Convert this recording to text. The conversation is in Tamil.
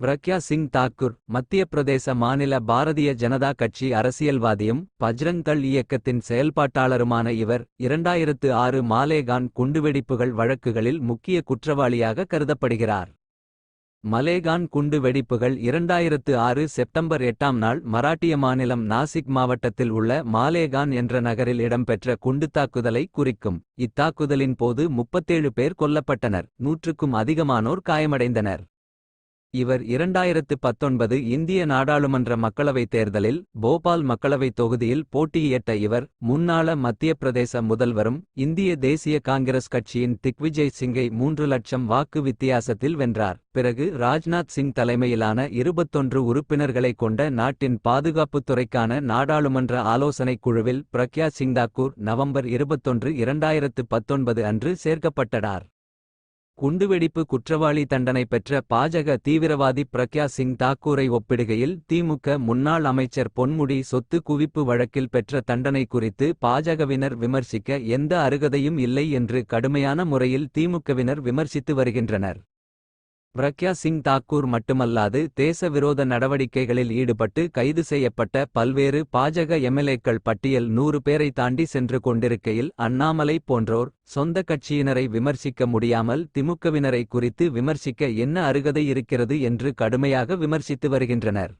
பிரக்யா சிங் தாக்கூர் மத்திய பிரதேச மாநில பாரதிய ஜனதா கட்சி அரசியல்வாதியும் பஜ்ரங் தள் இயக்கத்தின் செயல்பாட்டாளருமான இவர் இரண்டாயிரத்து ஆறு மாலேகான் குண்டுவெடிப்புகள் வழக்குகளில் முக்கிய குற்றவாளியாக கருதப்படுகிறார். மலேகான் குண்டு வெடிப்புகள் இரண்டாயிரத்து ஆறு செப்டம்பர் எட்டாம் நாள் மராட்டிய மாநிலம் நாசிக் மாவட்டத்தில் உள்ள மாலேகான் என்ற நகரில் இடம்பெற்ற குண்டுத்தாக்குதலை குறிக்கும். இத்தாக்குதலின் போது முப்பத்தேழு பேர் கொல்லப்பட்டனர் நூற்றுக்கும் அதிகமானோர் காயமடைந்தனர். இவர் இரண்டாயிரத்து பத்தொன்பது இந்திய நாடாளுமன்ற மக்களவைத் தேர்தலில் போபால் மக்களவைத் தொகுதியில் போட்டியிட்ட இவர் முன்னாள மத்திய பிரதேச முதல்வரும் இந்திய தேசிய காங்கிரஸ் கட்சியின் திக்விஜய் சிங்கை மூன்று லட்சம் வாக்கு வித்தியாசத்தில் வென்றார். பிறகு ராஜ்நாத் சிங் தலைமையிலான இருபத்தொன்று உறுப்பினர்களை கொண்ட நாட்டின் பாதுகாப்புத் துறைக்கான நாடாளுமன்ற ஆலோசனைக் குழுவில் பிரக்யா சிங் தாக்கூர் நவம்பர் இருபத்தொன்று இரண்டாயிரத்து பத்தொன்பது அன்று சேர்க்கப்பட்டடார் குண்டுவெடிப்பு குற்றவாளி தண்டனை பெற்ற பாஜக தீவிரவாதி பிரக்யா சிங் தாக்கூரை ஒப்பிடுகையில் திமுக முன்னாள் அமைச்சர் பொன்முடி சொத்து குவிப்பு வழக்கில் பெற்ற தண்டனை குறித்து பாஜகவினர் விமர்சிக்க எந்த அருகதையும் இல்லை என்று கடுமையான முறையில் திமுகவினர் விமர்சித்து வருகின்றனர். பிரக்யா சிங் தாக்கூர் மட்டுமல்லாது தேச விரோத நடவடிக்கைகளில் ஈடுபட்டு கைது செய்யப்பட்ட பல்வேறு பாஜக எம்எல்ஏக்கள் பட்டியல் நூறு பேரை தாண்டி சென்று கொண்டிருக்கையில் அண்ணாமலை போன்றோர் சொந்த கட்சியினரை விமர்சிக்க முடியாமல் திமுகவினரை குறித்து விமர்சிக்க என்ன அருகதை இருக்கிறது என்று கடுமையாக விமர்சித்து வருகின்றனர்.